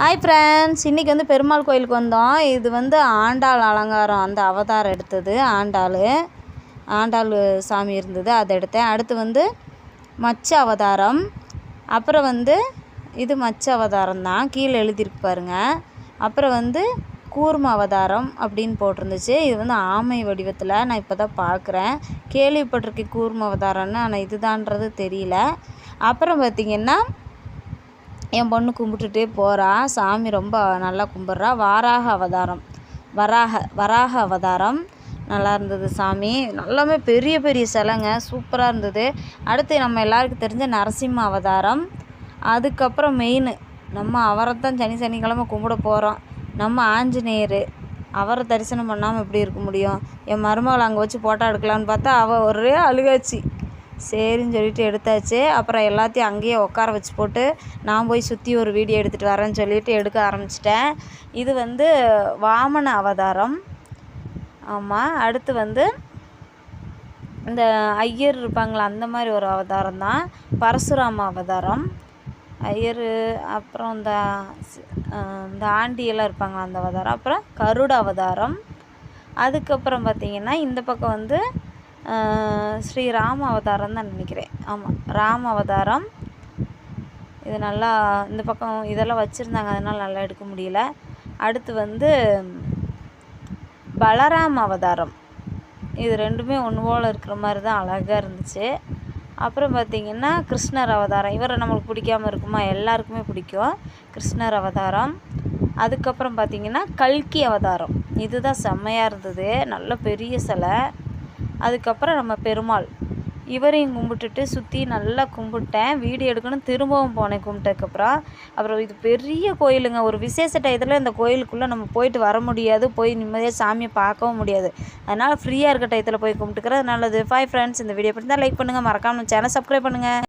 Hi friends இன்றைக்கி வந்து பெருமாள் கோயிலுக்கு வந்தோம். இது வந்து ஆண்டாள் அலங்காரம். அந்த அவதாரம் எடுத்தது. ஆண்டாள். ஆண்டாள் சாமி இருந்தது. அதை எடுத்தேன். அடுத்து வந்து மச்ச அவதாரம். அப்புறம் வந்து இது மச்ச அவதாரம் தான். கீழே எழுதியிருக்கு பாருங்க. அப்புறம் வந்து கூர்ம அவதாரம் அப்படின்னு போட்டிருந்துச்சு. இது வந்து ஆமை வடிவத்தில் நான் இப்போ தான் பார்க்குறேன் கேள்விப்பட்டிருக்கேன் கூர்ம அவதாரம்னு. ஆனால் இதுதான்றது தெரியல. அப்புறம் பார்த்திங்கன்னா என் பொண்ணு கும்பிட்டுட்டே போகிறா சாமி ரொம்ப நல்லா கும்பிட்றா. வாராக அவதாரம். வராக வராக அவதாரம். நல்லா இருந்தது சாமி. நல்லாமே பெரிய பெரிய சிலைங்க. சூப்பராக இருந்தது. அடுத்து நம்ம எல்லாருக்கும் தெரிஞ்ச நரசிம்ம அவதாரம். அதுக்கப்புறம் மெயின் நம்ம அவரை தான் சனி சனிக்கிழமை கும்பிட போகிறோம் நம்ம ஆஞ்சநேயர் அவரை தரிசனம் பண்ணாமல் எப்படி இருக்க முடியும்? என் மருமகளை அங்கே வச்சு ஃபோட்டோ எடுக்கலான்னு பார்த்தா அவள் ஒரே அழுகாச்சு. சரின்னு சொல்லிட்டு எடுத்தாச்சு. அப்புறம் எல்லாத்தையும் அங்கேயே உட்கார வச்சு போட்டு நான் போய் சுற்றி ஒரு வீடியோ எடுத்துகிட்டு வரேன்னு சொல்லிட்டு எடுக்க ஆரம்பிச்சிட்டேன். இது வந்து வாமன அவதாரம். ஆமாம் அடுத்து வந்து இந்த ஐயர் இருப்பாங்களா அந்த மாதிரி ஒரு அவதாரம் தான். பரசுராம அவதாரம். ஐயர் அப்புறம் இந்த இந்த ஆண்டியெல்லாம் இருப்பாங்களா அந்த அவதாரம். அப்புறம் கருட அவதாரம். அதுக்கப்புறம் பார்த்திங்கன்னா இந்த பக்கம் வந்து ஸ்ரீ ராம அவதாரம் தான் நினைக்கிறேன். ஆமாம் ராம அவதாரம். இது நல்லா இந்த பக்கம் இதெல்லாம் வச்சுருந்தாங்க அதனால் நல்லா எடுக்க முடியல. அடுத்து வந்து பலராம அவதாரம். இது ரெண்டுமே ஒன்று போல் இருக்கிற மாதிரி தான் அழகாக இருந்துச்சு. அப்புறம் பார்த்திங்கன்னா கிருஷ்ணர் அவதாரம். இவரை நம்மளுக்கு பிடிக்காம இருக்குமா? எல்லாருக்குமே பிடிக்கும். கிருஷ்ணர் அவதாரம். அதுக்கப்புறம் பார்த்திங்கன்னா கல்கி அவதாரம். இதுதான் செம்மையாக இருந்தது. நல்ல பெரிய சிலை. அதுக்கப்புறம் நம்ம பெருமாள். இவரையும் கும்பிட்டுட்டு சுற்றி நல்லா கும்பிட்டேன். வீடியோ எடுக்கணும். திரும்பவும் போனேன் கும்பிட்டதுக்கப்புறம் அப்புறம் இது பெரிய கோயிலுங்க. ஒரு விசேஷ டயத்தில் இந்த கோயிலுக்குள்ளே நம்ம போயிட்டு வர முடியாது. போய் நிம்மதியாக சாமியை பார்க்கவும் முடியாது. அதனால் ஃப்ரீயாக இருக்க டயத்தில் போய் கும்பிட்டுக்கிறது நல்லது. ஃபைவ் ஃப்ரெண்ட்ஸ் இந்த வீடியோ பிடிச்சா லைக் பண்ணுங்கள் மறக்காமல் சேனல் சப்ஸ்கிரைப் பண்ணுங்கள்